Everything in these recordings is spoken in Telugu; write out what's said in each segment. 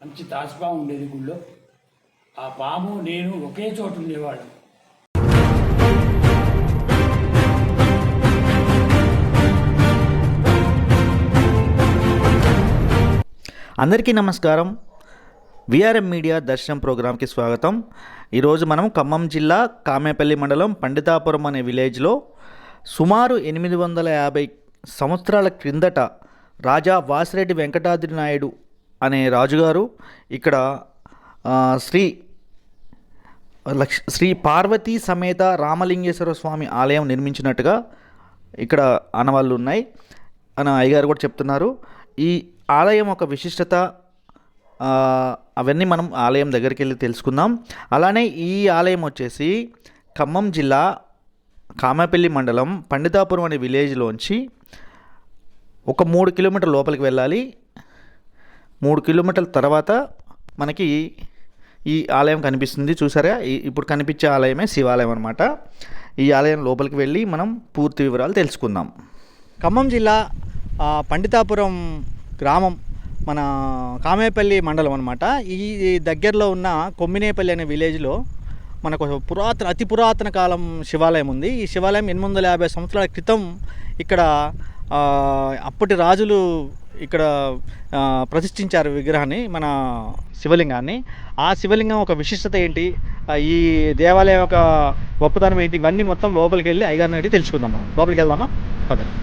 మంచి తాసుపాము ఉండేది గుళ్ళో. ఆ పాము నేను ఒకే చోట ఉండేవాళ్ళం. అందరికీ నమస్కారం. విఆర్ఎం మీడియా దర్శనం ప్రోగ్రాంకి స్వాగతం. ఈరోజు మనం ఖమ్మం జిల్లా కామేపల్లి మండలం పండితాపురం అనే విలేజ్లో సుమారు ఎనిమిది వందల యాభై సంవత్సరాల క్రిందట రాజా వాసిరెడ్డి వెంకటాద్రి నాయుడు అనే రాజుగారు ఇక్కడ శ్రీ లక్ష్ శ్రీ పార్వతీ సమేత రామలింగేశ్వర స్వామి ఆలయం నిర్మించినట్టుగా ఇక్కడ ఆనవాళ్ళు ఉన్నాయి. అని అయ్యగారు కూడా చెప్తున్నారు. ఈ ఆలయం ఒక విశిష్టత అవన్నీ మనం ఆలయం దగ్గరికి వెళ్ళి తెలుసుకుందాం. అలానే ఈ ఆలయం వచ్చేసి ఖమ్మం జిల్లా కామాపల్లి మండలం పండితాపురం అనే విలేజ్లోంచి ఒక మూడు కిలోమీటర్ లోపలికి వెళ్ళాలి. మూడు కిలోమీటర్ల తర్వాత మనకి ఈ ఆలయం కనిపిస్తుంది. చూసారా? ఇప్పుడు కనిపించే ఆలయమే శివాలయం అనమాట ఈ ఆలయం లోపలికి వెళ్ళి మనం పూర్తి వివరాలు తెలుసుకుందాం. ఖమ్మం జిల్లా పండితాపురం గ్రామం మన కామేపల్లి మండలం అనమాట ఈ దగ్గరలో ఉన్న కొమ్మినేపల్లి అనే విలేజ్లో మనకు పురాతన అతి పురాతన కాలం శివాలయం ఉంది. ఈ శివాలయం ఎనిమిది వందల యాభై సంవత్సరాల క్రితం ఇక్కడ అప్పటి రాజులు ఇక్కడ ప్రతిష్ఠించారు విగ్రహాన్ని మన శివలింగాన్ని. ఆ శివలింగం ఒక విశిష్టత ఏంటి? ఈ దేవాలయం యొక్క గొప్పతనం ఏంటి? ఇవన్నీ మొత్తం లోపలికి వెళ్ళి అయ్యగారిని అడిగి తెలుసుకుందాం. లోపలికి వెళ్దామా? పదండి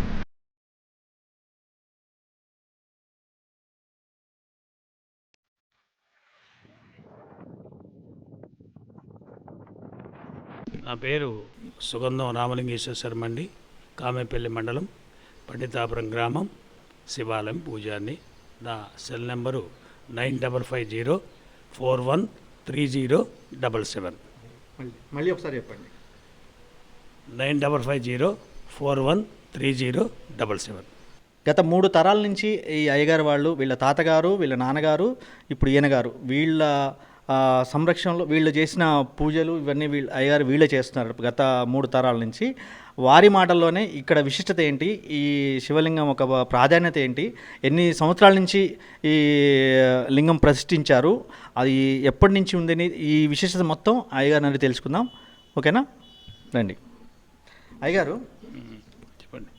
నా పేరు సుగంధం రామలింగేశ్వర శర్మ అండి. కామేపల్లి మండలం. పండితాపురం గ్రామం శివాలయం పూజారిని. నా cell number nine double five zero four one three zero double seven. మళ్ళీ మళ్ళీ ఒకసారి చెప్పండి. Nine double five zero four one three zero double seven. గత మూడు తరాల నుంచి ఈ అయ్యగారు వాళ్ళు వీళ్ళ తాతగారు వీళ్ళ నాన్నగారు ఇప్పుడు ఈయన గారు వీళ్ళ ఆ, సంరక్షణలో వీళ్ళు చేసిన పూజలు ఇవన్నీ వీళ్ళు అయ్యగారు వీళ్ళే చేస్తున్నారు గత మూడు తరాల నుంచి. వారి మాటల్లోనే ఇక్కడ విశిష్టత ఏంటి? ఈ శివలింగం ఒక ప్రాధాన్యత ఏంటి? ఎన్ని సంవత్సరాల నుంచి ఈ లింగం ప్రతిష్ఠించారు? అది ఎప్పటి నుంచి ఉందని ఈ విశిష్టత మొత్తం అయ్యగారు నుండి తెలుసుకుందాం. ఓకేనా? రండి. అయ్యగారు చెప్పండి.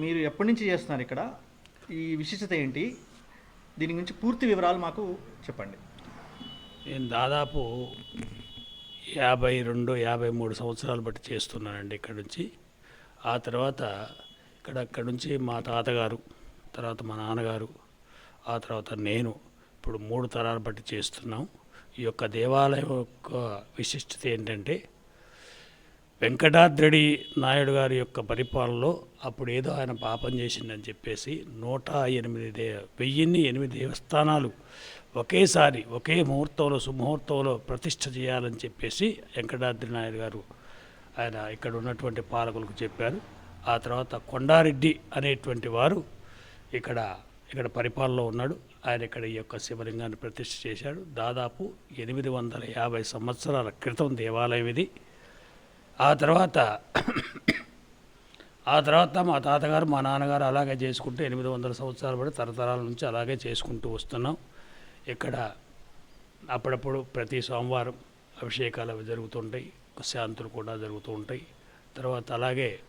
మీరు ఎప్పటి నుంచి చేస్తున్నారు ఇక్కడ? ఈ విశిష్టత ఏంటి? దీని గురించి పూర్తి వివరాలు మాకు చెప్పండి. నేను దాదాపు యాభై రెండు యాభై మూడు సంవత్సరాలు బట్టి చేస్తున్నానండి ఇక్కడ నుంచి. ఆ తర్వాత ఇక్కడ అక్కడ నుంచి మా తాతగారు తర్వాత మా నాన్నగారు ఆ తర్వాత నేను ఇప్పుడు మూడు తరాలు బట్టి చేస్తున్నాం. ఈ యొక్క దేవాలయం యొక్క విశిష్టత ఏంటంటే వెంకటాద్రి నాయుడు గారి యొక్క పరిపాలనలో అప్పుడు ఏదో ఆయన పాపం చేసిందని చెప్పేసి నూట ఎనిమిది దే వెయ్యిన్ని ఎనిమిది దేవస్థానాలు ఒకేసారి ఒకే ముహూర్తంలో సుముహూర్తంలో ప్రతిష్ఠ చేయాలని చెప్పేసి వెంకటాద్రి నాయుడు గారు ఆయన ఇక్కడ ఉన్నటువంటి పాలకులకు చెప్పారు. ఆ తర్వాత కొండారెడ్డి అనేటువంటి వారు ఇక్కడ ఇక్కడ పరిపాలనలో ఉన్నాడు. ఆయన ఇక్కడ ఈ యొక్క శివలింగాన్ని ప్రతిష్ఠ చేశాడు. దాదాపు ఎనిమిది వందల యాభై సంవత్సరాల క్రితం దేవాలయం ఇది. ఆ తర్వాత ఆ తర్వాత మా తాతగారు మా నాన్నగారు అలాగే చేసుకుంటూ ఎనిమిది వందల సంవత్సరాలు పడి తరతరాల నుంచి అలాగే చేసుకుంటూ వస్తున్నాం. ఇక్కడ అప్పుడప్పుడు ప్రతి సోమవారం అభిషేకాలు అవి జరుగుతుంటాయి శాంతులు కూడా జరుగుతూ ఉంటాయి. తర్వాత అలాగే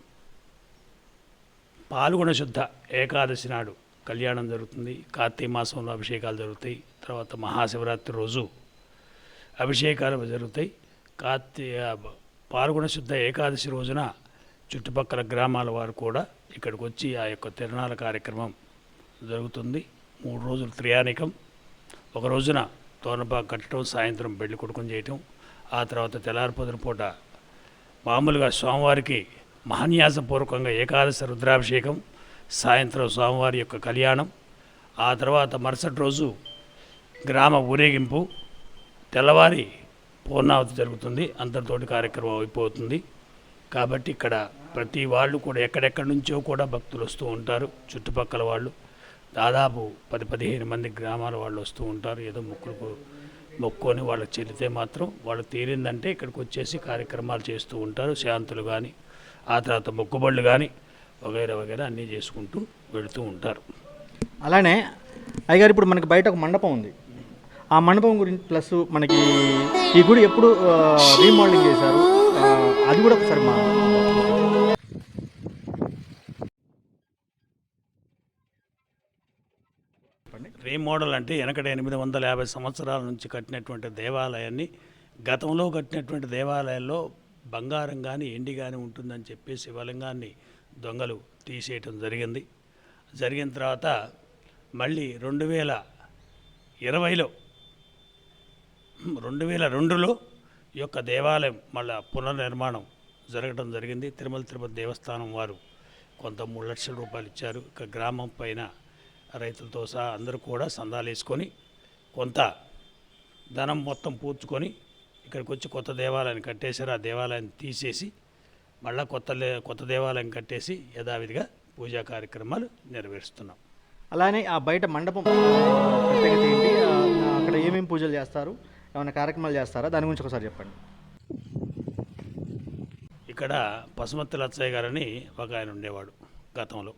పాల్గొన శుద్ధ ఏకాదశి నాడు కళ్యాణం జరుగుతుంది కార్తీక మాసంలో అభిషేకాలు జరుగుతాయి తర్వాత మహాశివరాత్రి రోజు అభిషేకాలు జరుగుతాయి. కార్తీ పాల్గొన శుద్ధ ఏకాదశి రోజున చుట్టుపక్కల గ్రామాల వారు కూడా ఇక్కడికి వచ్చి ఆ యొక్క తిరణాల కార్యక్రమం జరుగుతుంది. మూడు రోజులు త్రియానికం. ఒక రోజున తోరణపాకు కట్టడం సాయంత్రం పెళ్ళి కొడుకుని చేయటం ఆ తర్వాత తెల్లారిపోతున్న పూట మామూలుగా స్వామివారికి మహాన్యాసపూర్వకంగా ఏకాదశి రుద్రాభిషేకం సాయంత్రం స్వామివారి యొక్క కళ్యాణం ఆ తర్వాత మరుసటి రోజు గ్రామ ఊరేగింపు తెల్లవారి పూర్ణావతి జరుగుతుంది అంతటితోటి కార్యక్రమం అయిపోతుంది. కాబట్టి ఇక్కడ ప్రతి వాళ్ళు కూడా ఎక్కడెక్కడి నుంచో కూడా భక్తులు వస్తూ ఉంటారు చుట్టుపక్కల వాళ్ళు. దాదాపు పది పదిహేను మంది గ్రామాల వాళ్ళు వస్తూ ఉంటారు. ఏదో మొక్కులకు మొక్కుకొని వాళ్ళకి చెల్లితే మాత్రం వాళ్ళు తీరిందంటే ఇక్కడికి వచ్చేసి కార్యక్రమాలు చేస్తూ ఉంటారు. శాంతులు కానీ ఆ తర్వాత మొక్కుబళ్ళు కానీ వగైరా వగైరా అన్నీ చేసుకుంటూ వెళుతూ ఉంటారు. అలానే అయ్యగారు ఇప్పుడు మనకి బయట ఒక మండపం ఉంది. ఆ మండపం గురించి ప్లస్ మనకి ఈ గుడి ఎప్పుడు రీమోడలింగ్ చేశారు. అది కూడా ఒకసారి మా రీమోడల్ అంటే వెనకట ఎనిమిది వందల యాభై సంవత్సరాల నుంచి కట్టినటువంటి దేవాలయాన్ని గతంలో కట్టినటువంటి దేవాలయాల్లో బంగారం కానీ ఎండి కానీ ఉంటుందని చెప్పి శివలింగాన్ని దొంగలు తీసేయటం జరిగింది. జరిగిన తర్వాత మళ్ళీ రెండు వేల ఇరవైలో రెండు వేల రెండులో ఈ యొక్క దేవాలయం మళ్ళా పునర్నిర్మాణం జరగడం జరిగింది. తిరుమల తిరుపతి దేవస్థానం వారు కొంత మూడు లక్షల రూపాయలు ఇచ్చారు. ఇక గ్రామం పైన రైతులతో సహా అందరూ కూడా సందాలు వేసుకొని కొంత ధనం మొత్తం పూడ్చుకొని ఇక్కడికి వచ్చి కొత్త దేవాలయాన్ని కట్టేశారు. ఆ దేవాలయాన్ని తీసేసి మళ్ళా కొత్త కొత్త దేవాలయం కట్టేసి యథావిధిగా పూజా కార్యక్రమాలు నెరవేరుస్తున్నాం. అలానే ఆ బయట మండపం ప్రత్యేకత ఏంటి? అక్కడ ఏమేమి పూజలు చేస్తారు? ఏమైనా కార్యక్రమాలు చేస్తారా? దాని గురించి ఒకసారి చెప్పండి. ఇక్కడ పసుమత్తి లచ్చయ్య గారని ఒక ఆయన ఉండేవాడు గతంలో.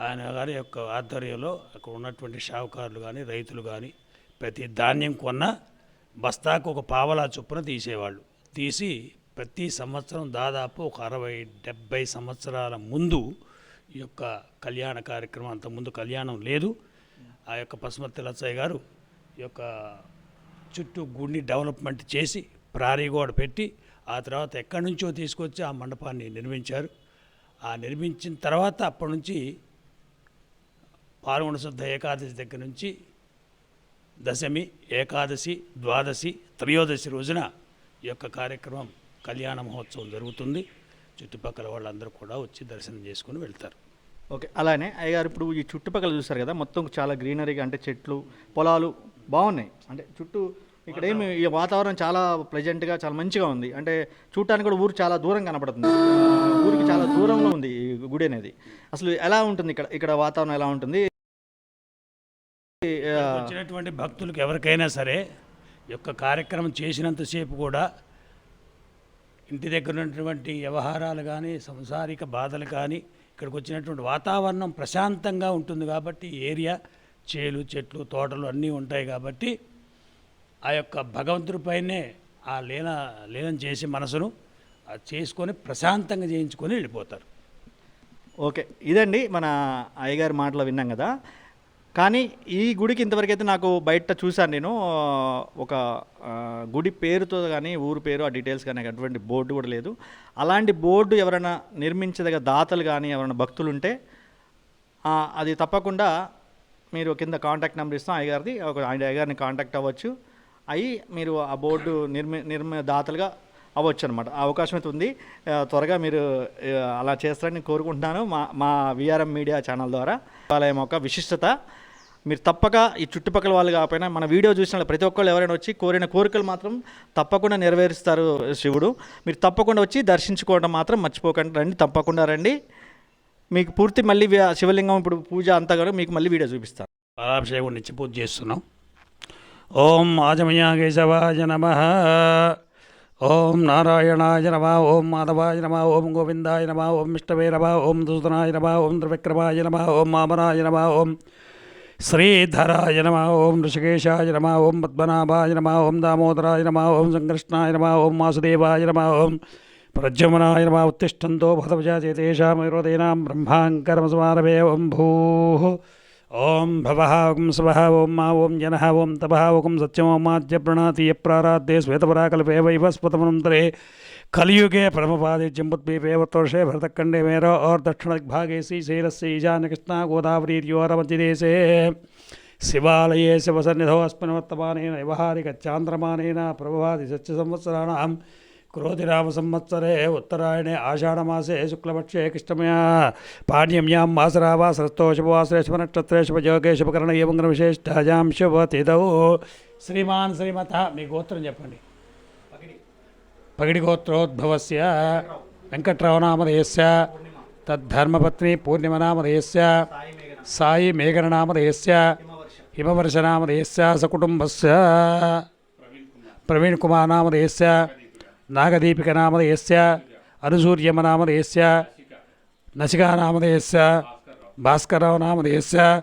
ఆయన గారి యొక్క ఆధ్వర్యంలో అక్కడ ఉన్నటువంటి షావుకారులు కానీ రైతులు కానీ ప్రతి ధాన్యం కొన్న బస్తాకు ఒక పావలా చొప్పున తీసేవాళ్ళు. తీసి ప్రతి సంవత్సరం దాదాపు ఒక అరవై డెబ్బై సంవత్సరాల ముందు ఈ యొక్క కళ్యాణ కార్యక్రమం అంతకుముందు కళ్యాణం లేదు. ఆ యొక్క పసుమతి లచ్చయ్య గారు ఈ యొక్క చుట్టూ గుడిని డెవలప్మెంట్ చేసి ప్రారీ గోడ పెట్టి ఆ తర్వాత ఎక్కడి నుంచో తీసుకొచ్చి ఆ మండపాన్ని నిర్మించారు. ఆ నిర్మించిన తర్వాత అప్పటి నుంచి పాల్గొన శుద్ధ ఏకాదశి దగ్గర నుంచి దశమి ఏకాదశి ద్వాదశి త్రయోదశి రోజున ఈ యొక్క కార్యక్రమం కళ్యాణ మహోత్సవం జరుగుతుంది. చుట్టుపక్కల వాళ్ళందరూ కూడా వచ్చి దర్శనం చేసుకుని వెళ్తారు. ఓకే అలానే అయ్యగారు ఇప్పుడు ఈ చుట్టుపక్కల చూస్తారు కదా మొత్తం చాలా గ్రీనరీగా అంటే చెట్లు పొలాలు బాగున్నాయి. అంటే చుట్టూ ఇక్కడ ఏమి ఈ వాతావరణం చాలా ప్లెజెంట్గా చాలా మంచిగా ఉంది. అంటే చూడటానికి కూడా ఊరు చాలా దూరం కనపడుతుంది. ఊరికి చాలా దూరంలో ఉంది ఈ గుడి అనేది. అసలు ఎలా ఉంటుంది ఇక్కడ ఇక్కడ వాతావరణం ఎలా ఉంటుంది? వచ్చినటువంటి భక్తులకు ఎవరికైనా సరే యొక్క కార్యక్రమం చేసినంతసేపు కూడా ఇంటి దగ్గర ఉన్నటువంటి వ్యవహారాలు కానీ సంసారిక బాధలు కానీ ఇక్కడికి వచ్చినటువంటి వాతావరణం ప్రశాంతంగా ఉంటుంది కాబట్టి ఏరియా చేలు చెట్లు తోటలు అన్నీ ఉంటాయి కాబట్టి ఆ యొక్క భగవంతుడిపైనే ఆ లీన లీనం చేసి మనసును చేసుకొని ప్రశాంతంగా చేయించుకొని వెళ్ళిపోతారు. ఓకే. ఇదండి మన అయ్యగారి మాటలు విన్నాం కదా. కానీ ఈ గుడికి ఇంతవరకు అయితే నాకు బయట చూశాను నేను ఒక గుడి పేరుతో కానీ ఊరు పేరు ఆ డీటెయిల్స్ కానీ నాకు అటువంటి బోర్డు కూడా లేదు. అలాంటి బోర్డు ఎవరైనా నిర్మించదగ దాతలు కానీ ఎవరైనా భక్తులు ఉంటే అది తప్పకుండా మీరు కింద కాంటాక్ట్ నెంబర్ ఇస్తాం అయ్యగారిది ఒక ఆయన అయ్యగారిని కాంటాక్ట్ అవ్వచ్చు. అయ్యి మీరు ఆ బోర్డు నిర్మి నిర్మ దాతలుగా అవ్వచ్చు అనమాట అవకాశం అయితే ఉంది. త్వరగా మీరు అలా చేస్తారని కోరుకుంటున్నాను మా మా విఆర్ఎం మీడియా ఛానల్ ద్వారా. దేవాలయం యొక్క విశిష్టత మీరు తప్పక ఈ చుట్టుపక్కల వాళ్ళు కాకపోయినా మన వీడియో చూసిన ప్రతి ఒక్కళ్ళు ఎవరైనా వచ్చి కోరిన కోరికలు మాత్రం తప్పకుండా నెరవేరుస్తారు శివుడు. మీరు తప్పకుండా వచ్చి దర్శించుకోవడం మాత్రం మర్చిపోకండి. రండి తప్పకుండా రండి. మీకు పూర్తి మళ్ళీ శివలింగం ఇప్పుడు పూజ అంతా కూడా మీకు మళ్ళీ వీడియో చూపిస్తాను. పాలాభిషేకం నుంచి పూజ చేస్తున్నాం. ఓం ఆజమయ కేశవాయ నమ. ఓం నారాయణాయ నమ. ఓం మాధవాయ నమ. ఓం గోవిందాయ నమ. ఓం విష్ణవే నమ. ఓం దూతనాయ నమ. ఓం త్రివిక్రమాయ నమ. ఓం మామనాయ నమ. ఓం శ్రీధరాయ నమ ఓం ఋషికేశాయ నమ ఓం పద్మనాభాయ నమ ఓం దామోదరాయ నమ ఓం సంకృష్ణాయ నమ ఓం వాసుదేవాయ నమ ఓం ప్రజమనాయ నమ ఉత్తిష్టంతో భవతవజాతేషామయోదయనాం బ్రహ్మాంకరమసమారభే ఓం భూ ओम भव ओं स्वः ओं मा ओम जनः ओं तपः ओं सत्यमोमाद्य प्रणति यप्राराध्ये श्वेतपराकल्पे वैव स्पतमन्तरे कलियुगे परमपादे जम्बुद्वीपे वर्तोषे भरतखंडे मेरो और दक्षिणभागे श्रीशैलस्य ईशानकृष्णा गोदावरीर्योरमतिदेशे शिवाल शिवसन्निधौ अस्मिन् वर्तमानेन व्यवहारिकचान्द्रमानेन प्रभवादि सत्यसंवत्सराणां क्रोधिरामसंवत्सरे उत्तरायणे आषाढमासे शुक्लपक्षे कृष्णमया पाण्यम्यां मासरावा सरस्तोषुपवासरे शुभनक्षत्रे शुभयोगे शुभकर्ण एवं विशेषायां शुभतिथौ श्रीमान् श्रीमतः మీ గోత్రం చెప్పండి పగిడిగోత్రోద్భవస్య వెంకట్రావనామధేయస్య తద్ధర్మపత్ని పూర్ణిమనామధేయస్య సాయి మేఘననామధేయస్య హిమవర్షనామధేయస్య సకుటుంబస్య ప్రవీణ్ కుమార్ నామధేయస్య నాగదీపికనామధేయస్య అనుసూర్యమనామధేయస్య నసికానామధేయస్య భాస్కరరావు నామధేయస్య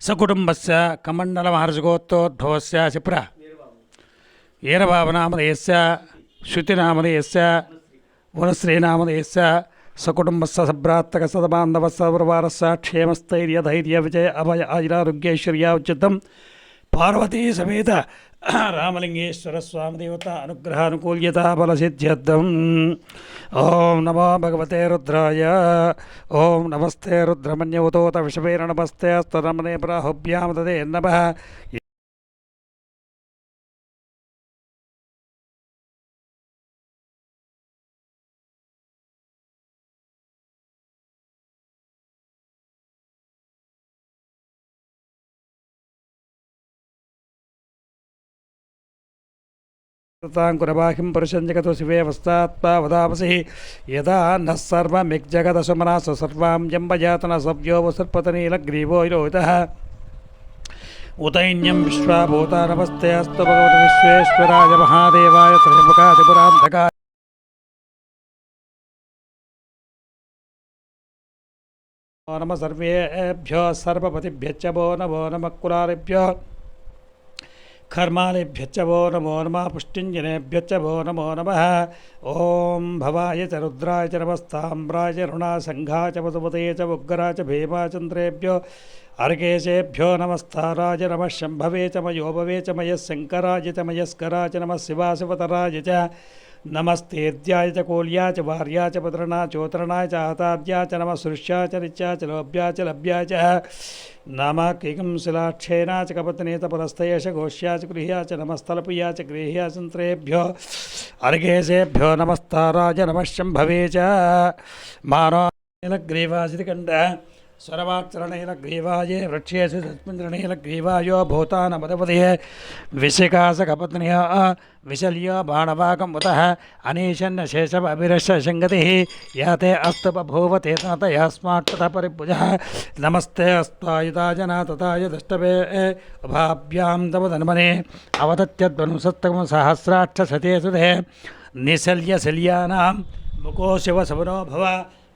సకుటుంబస్య కమండల మహర్షిగోత్తోద్భవస్య శిప్ర ఈరబాబనామధేయస్య శృతినామధేయస్య వనశ్రీనామధేయస్య సకుటుంబస్య సభ్రాత్తక సదబాంధవ సర్వారస్య క్షేమస్థైర్య ధైర్య విజయ అభయ ఆయురారోగ్యైశ్వర్య ఉచితం పార్వతీ సమేత రామలింగేశ్వర స్వామి దేవత అనుగ్రహానుకూల్యత బలసిద్ధ్యర్థం ఓం నమో భగవతే రుద్రాయ ఓం నమస్తే రుద్రమన్యవతోత విషవేర నమస్తే స్తరమనే ప్రాహుభ్యాం తదే నమ तां पुरुषञ्जगतो शिवे वस्तात्मा वदापसिः यदा नः सर्वमिग्जगदशमना स सर्वां जम्बजातन सव्योवसर्पतनीलग्रीवो योतः उतैन्यं महादेवाय सर्वेभ्यो वो नमो नमः कुलारिभ्यः కులారిభ్యో కర్మాలేభ్యచ్చ భో నమో నమ పుష్టింజనేభ్యచ్చ భో నమో నమ ఓం భవాయ చ రుద్రాయ చ నమస్తామ్రాయ చ రుణాసంఘాయ చ వసుపతే చ ఉగ్రాయ చ భీమాచంద్రేభ్యో అర్కేశేభ్యో నమస్తారాయ నమ శంభవే చ మయోభవే చ మయ శంకరాయ చ మయస్కరాయ చ నమ శివాశివతరాయ చ నమస్తేద్యాయ చ కోల్యా చ భార్యా చ పుత్రణా చోత్రణాయ చ ఆతాద్యా చ నమ సృష్యా చ నిత్యా చ లోభ్యా చ లభ్యా చ నమ కికం శిలాక్షేనా చ కపతనేత పురస్తయేష ఘోష్యా చ గృహ్యా చ నమస్తలపుయా చ గృహ్యా సంత్రేభ్యో అర్ఘేసేభ్యో నమస్తారాజ నమ శంభవే చ మానో నీలగ్రీవాసికండ सर्वात्रणैलग्रीवाये वृक्षेषु तस्मिन्द्रणैलग्रीवायो भूतानपदपतिः विशिकासकपत्न्या विशल्यो बाणवाकं वतः, अनीशन्न शेषमभिरश्च शङ्गतिः या ते अस्तु बभूव ते तात यास्मात्ततः परिपुजः। नमस्ते अस्त्वायुताजना तथाय दष्टवे उभाभ्यां तवदनुमने। अवतत्यध्वंसत्तमसहस्राक्षसतेषु ते निशल्यशल्यानां मुको शिवसवनो भव।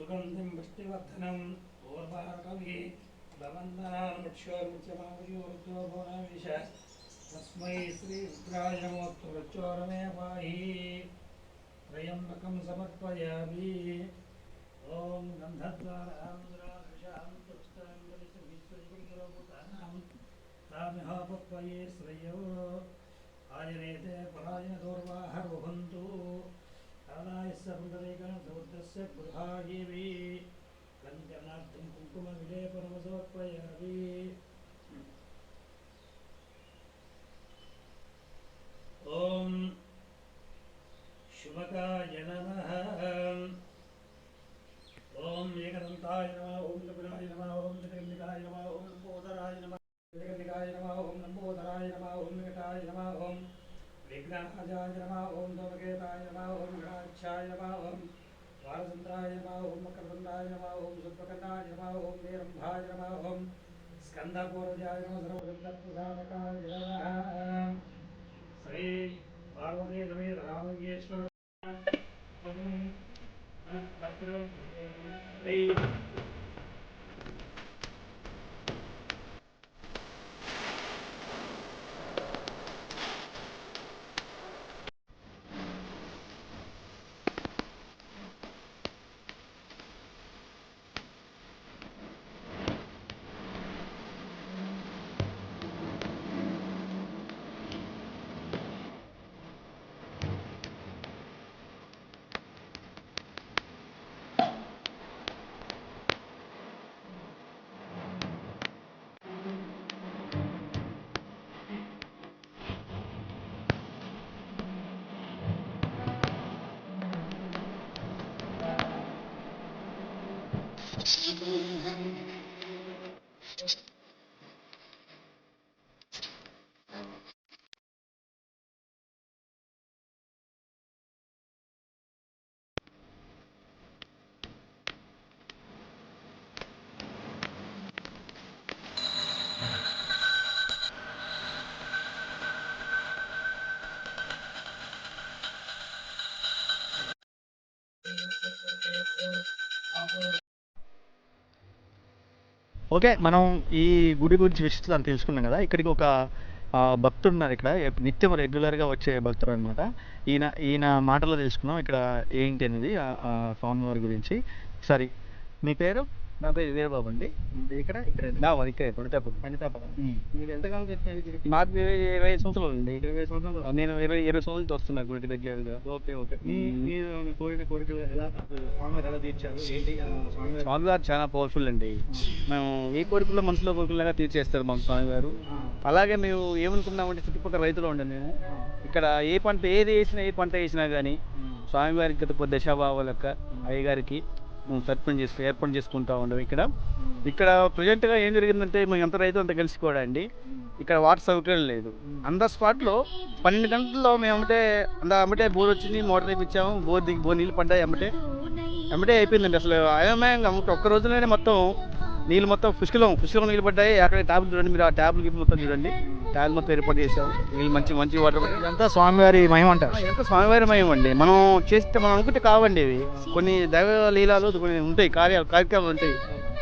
सुगन्धिं वृष्टिवर्धनम् ओर्वाकवि भवन्धनान्मुक्षोर्मुख्यमावयोर्जोभोनामिष तस्मै श्रीरुद्राय नमोत्तुरुच्चोरमे पाहि। त्र्यम्बकं समर्पयामि। ॐ गन्धद्वारान्द्रादृशान्तुस्ताङ्गलितविश्वजिगुरुपुतानां तामिहापत्वये श्रेयो। आयनेते परायणदोर्वाहर्वभन्तु తామిహాపత్వయే శ్రయో ఆయనేతే పరాయణ దౌర్వాహరోహంతు కాలాయస్య పుండరీకం సముద్రస్య గృహాయేవి కంచనార్థం కుంకుమ విలేపనమ సమర్పయామి ఓం శుభకాయ నమః ఓం ఏకదంతాయ నమః ఓం కపిలాయ నమః ఓం జగన్నికాయ నమః ఓం లంబోదరాయ నమః జగన్నికాయ నమః ఓం లంబోదరాయ నమః ఓం వికటాయ నమః ఓం విఘ్నరాజాయ నమః ఓం ధూమకేతాయ నమః ఓం గణాధ్యాయ నమః ఓం వారచంద్రాయ నమః ఓం మకరదండాయ నమః ఓం సుప్రకన్నాయ నమః. ఓం వీరంభాయ నమః ఓం 心。ఓకే మనం ఈ గుడి గురించి విశిష్టత తెలుసుకున్నాం కదా. ఇక్కడికి ఒక భక్తుడు ఉన్నారు ఇక్కడ. నిత్యం రెగ్యులర్గా వచ్చే భక్తుడు అనమాట ఈయన ఈయన మాటలో తెలుసుకున్నాం. ఇక్కడ ఏంటి అనేది స్వామివారి గురించి. సరే మీ పేరు? నా పేరు వీరబాబు అండి. ఇక్కడ? ఇక్కడ నా మాది ఇక్కడ కొడతాపు పనితాపడం మీరు ఎంతకాలం ఇక్కడికి? నాకు ఇరవై సంవత్సరాలు అండి. ఇరవై సంవత్సరాలు? నేను ఇరవై ఇరవై సంవత్సరాలు వస్తున్నా గుడి దగ్గరగా ఓకే ఓకే. మీరు కోరిక కోరికలు ఎలా స్వామివారు ఎలా తీర్చారు? ఏంటి? స్వామివారి? స్వామివారు చాలా పవర్ఫుల్ అండి. మేము ఏ కోరికల్లో మనసులో కోరికలుగా తీర్చేస్తారు మా స్వామివారు. అలాగే మేము ఏమనుకున్నామంటే చుట్టుపక్కల రైతులు ఉండండి మేము. ఇక్కడ ఏ పంట ఏది వేసినా ఏ పంట వేసినా కానీ స్వామివారికి గత కొద్ది దశాభావాల యొక్క అయ్యగారికి. మేము తర్పణ చేసుకు ఏర్పాటు చేసుకుంటా ఉండడం ఇక్కడ. ఇక్కడ ప్రజెంట్గా ఏం జరిగిందంటే మేము ఎంత రైతు అంత కలిసి కూడా అండి. ఇక్కడ వాటర్ సౌకర్యం లేదు. అంద స్పాట్లో పన్నెండు గంటల్లో మేము అంటే అంద అమ్మటే బోర్ వచ్చింది మోటార్ వేయించాము బోర్ దిగి బోర్ నీళ్ళు పడ్డాయి అమ్మటే అమ్మటే అయిపోయిందండి అసలు. అయోమయంగా ఒక్క రోజులోనే మొత్తం నీళ్ళు మొత్తం పుష్కలం పుష్కలం నీళ్ళు పడ్డాయి. అక్కడ ట్యాబ్లు చూడండి మీరు ఆ ట్యాబ్లు గిట్లు మొత్తం చూడండి. ట్యాబ్లు మొత్తం ఏర్పాటు చేసాం నీళ్ళు మంచి మంచి వాటర్ ఇదంతా స్వామివారి మహిమ అంటారు ఎంత స్వామివారమయం అండి. మనం చేస్తే మనం అనుకుంటే కావండి ఇవి. కొన్ని దైవ లీలాలు కొన్ని ఉంటాయి. కార్యాలు కార్యక్రమాలు ఉంటాయి.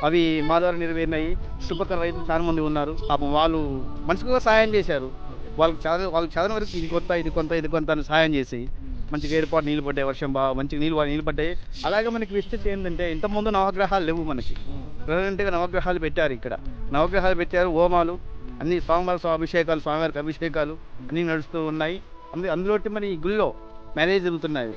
అవి మా ద్వారా నెరవేరినాయి. చుట్టుపక్కల రైతులు చాలా మంది ఉన్నారు. పాపం వాళ్ళు మనసుగా సహాయం చేశారు. వాళ్ళకి చదవ వాళ్ళకి చదవని వరకు ఇది కొంత ఇది కొంత ఇది కొంత అని సహాయం చేసి మంచిగా ఏర్పాటు నీళ్ళు పడ్డాయి వర్షం బాగా మంచిగా నీళ్ళు నీళ్ళు పడ్డాయి. అలాగే మనకి విశిష్టత ఏంటంటే ఇంతకుముందు నవగ్రహాలు లేవు మనకి. ప్రజెంట్గా నవగ్రహాలు పెట్టారు ఇక్కడ. నవగ్రహాలు పెట్టారు హోమాలు అన్ని స్వామివారి అభిషేకాలు స్వామివారికి అభిషేకాలు అన్నీ నడుస్తూ ఉన్నాయి. అందులో అందులోటి మరి ఈ గుళ్ళో మ్యారేజ్ జరుగుతున్నాయి.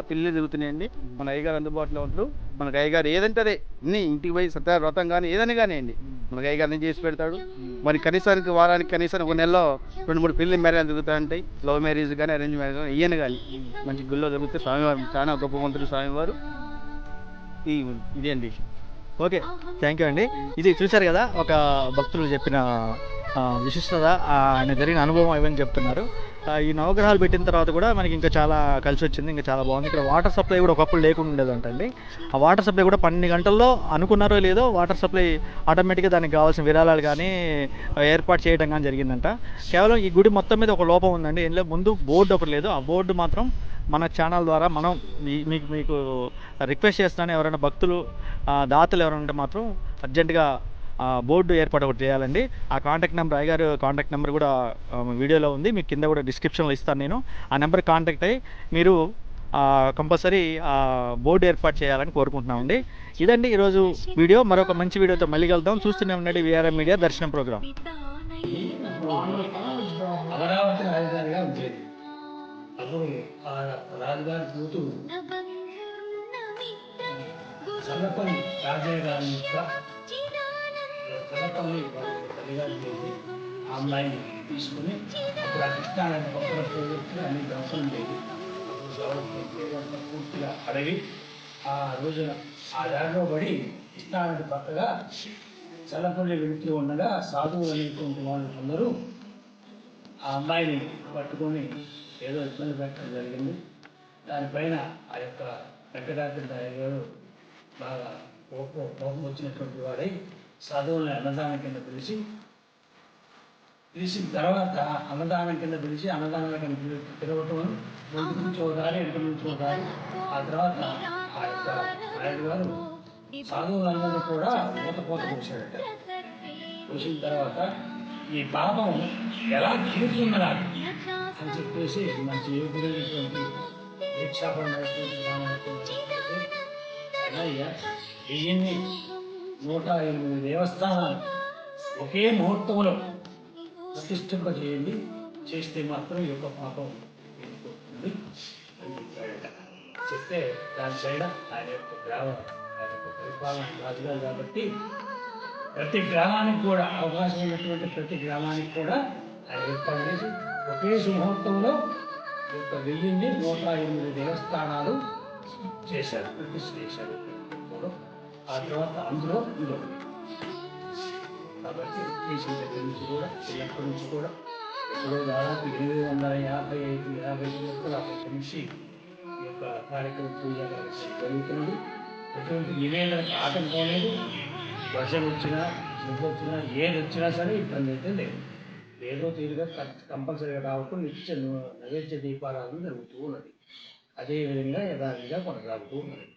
పెళ్ళి ఆ, జరుగుతున్నాయండి. మన అయ్యగారు అందుబాటులో ఉంటూ మనకి అయ్యగారు ఏదంటే అదే అన్ని ఇంటికి పోయి సత్య వ్రతం కానీ ఏదైనా కానీ మనకి మనకు అయ్యగారిని చేసి పెడతాడు? మరి కనీసానికి వారానికి కనీసం ఒక నెలలో రెండు మూడు పెళ్ళి మ్యారేజ్ జరుగుతూ ఉంటాయి లవ్ మ్యారేజ్ కానీ అరేంజ్ మ్యారేజ్ కానీ ఇయ్యను కానీ మంచి గుళ్ళో జరుగుతే స్వామివారు చాలా గొప్ప మంత్రులు స్వామివారు. ఈ ఇదే అండి ఓకే థ్యాంక్ యూ అండి. ఇది చూశారు కదా ఒక భక్తులు చెప్పిన విశిష్టత ఆయన జరిగిన అనుభవం ఇవన్నీ చెప్తున్నారు. ఈ నవగ్రహాలు పెట్టిన తర్వాత కూడా మనకి ఇంకా చాలా కలిసి వచ్చింది ఇంకా చాలా బాగుంది. ఇక్కడ వాటర్ సప్లై కూడా ఒకప్పుడు లేకుండా ఉండేదంటండి ఆ వాటర్ సప్లై కూడా పన్నెండు గంటల్లో అనుకున్నారో లేదో వాటర్ సప్లై ఆటోమేటిక్గా దానికి కావాల్సిన విరాళాలు కానీ ఏర్పాటు చేయడం కానీ జరిగిందంట. కేవలం ఈ గుడి మొత్తం మీద ఒక లోపం ఉందండి. ఎందులో ముందు బోర్డు ఒకటి లేదు. ఆ బోర్డు మాత్రం మన ఛానల్ ద్వారా మనం మీ- మీకు మీకు రిక్వెస్ట్ చేస్తున్నాను ఎవరైనా భక్తులు దాతలు ఎవరైనా ఉంటే మాత్రం అర్జెంటుగా బోర్డు ఏర్పాటు ఒకటి చేయాలండి. ఆ కాంటాక్ట్ నెంబర్ అయ్యగారు కాంటాక్ట్ నెంబర్ కూడా వీడియోలో ఉంది. మీకు కింద కూడా డిస్క్రిప్షన్లో ఇస్తాను నేను. ఆ నెంబర్ కాంటాక్ట్ అయ్యి మీరు కంపల్సరీ ఆ బోర్డు ఏర్పాటు చేయాలని కోరుకుంటున్నామండి. ఇదండి ఈరోజు వీడియో. మరొక మంచి వీడియోతో మళ్ళీ కలుద్దాం. చూస్తూనే ఉండండి విఆర్ఎం మీడియా దర్శనం ప్రోగ్రామ్ అమరావతి రాజధానిగా ఉండేది అప్పుడు రాజుగారి కూతురు చల్లపల్లి రాజయ్య గారి యొక్క చల్లపల్లి తల్లిగారి చేసి ఆ అమ్మాయిని తీసుకుని అప్పుడు ఆ కృష్ణానది పక్కన పోగొట్టి అన్ని దర్శనం చేసి అప్పుడు పూర్తిగా అడవి. ఆ రోజున ఆ దారిలో పడి కృష్ణానది పక్కగా చల్లపల్లి వెళుతూ ఉండగా సాధువు అనేటువంటి వాళ్ళు కొందరు ఆ అమ్మాయిని పట్టుకొని ఏదో ఇబ్బంది పెట్టడం జరిగింది. దానిపైన ఆ యొక్క వెంకటాద్రి గారు బాగా కోపం కోపం వచ్చినటువంటి వాడై సాధువుల్ని అన్నదానం కింద పిలిచి పిలిచిన తర్వాత అన్నదానం కింద పిలిచి అన్నదానం కింద పిలవటం ముందు నుంచి ఒకదారి వెనక నుంచి ఒకదారి ఆ తర్వాత ఆ యొక్క నాయుడు గారు సాధువులందరినీ కూడా మూత పోత పోసాడట చూసిన తర్వాత ఈ పాపం ఎలా తీరుతున్నదాన్ని అని చెప్పేసి మంచి యోగుడైనటువంటి దీక్షాపడినటువంటి అయ్యా వెయ్యిన్ని నూట ఎనిమిది దేవస్థానాలు ఒకే ముహూర్తంలో ప్రతిష్ఠింప చేయండి. చేస్తే మాత్రం ఈ యొక్క పాపం వెళ్ళిపోతుంది అని చెప్పాడట చెప్తే దాని సైడ్ ఆయన యొక్క గ్రామ ఆయన యొక్క పరిపాలన రాజుగారు కాబట్టి ప్రతి గ్రామానికి కూడా అవకాశం ఉన్నటువంటి ప్రతి గ్రామానికి కూడా ఆయన ఏర్పాటు చేసి ఒకే ముహూర్తంలో ఒక వెయ్యిన్ని నూట ఎనిమిది దేవస్థానాలు చేశారు చేశారు. ఆ తర్వాత అందులో ఇందులో కాబట్టి దగ్గర నుంచి కూడా చిన్నప్పటి నుంచి కూడా ఇప్పుడు దాదాపు ఎనిమిది వందల యాభై ఐదు యాభై వరకు అప్పటి నుంచి ఈ యొక్క కార్యక్రమం పూజ జరుగుతున్నది. ఎటువంటి నివేదనకు ఆటంకం లేదు. వర్షం వచ్చినా నిద్ర వచ్చినా ఏది వచ్చినా సరే ఇబ్బంది అయితే లేదు. ఏదో తీరుగా కంపల్సరీగా రావటం నిత్య ను- నైవేద్య దీపారాధన జరుగుతూ ఉన్నది అదేవిధంగా యథావిధిగా కొనసాగుతూ ఉన్నది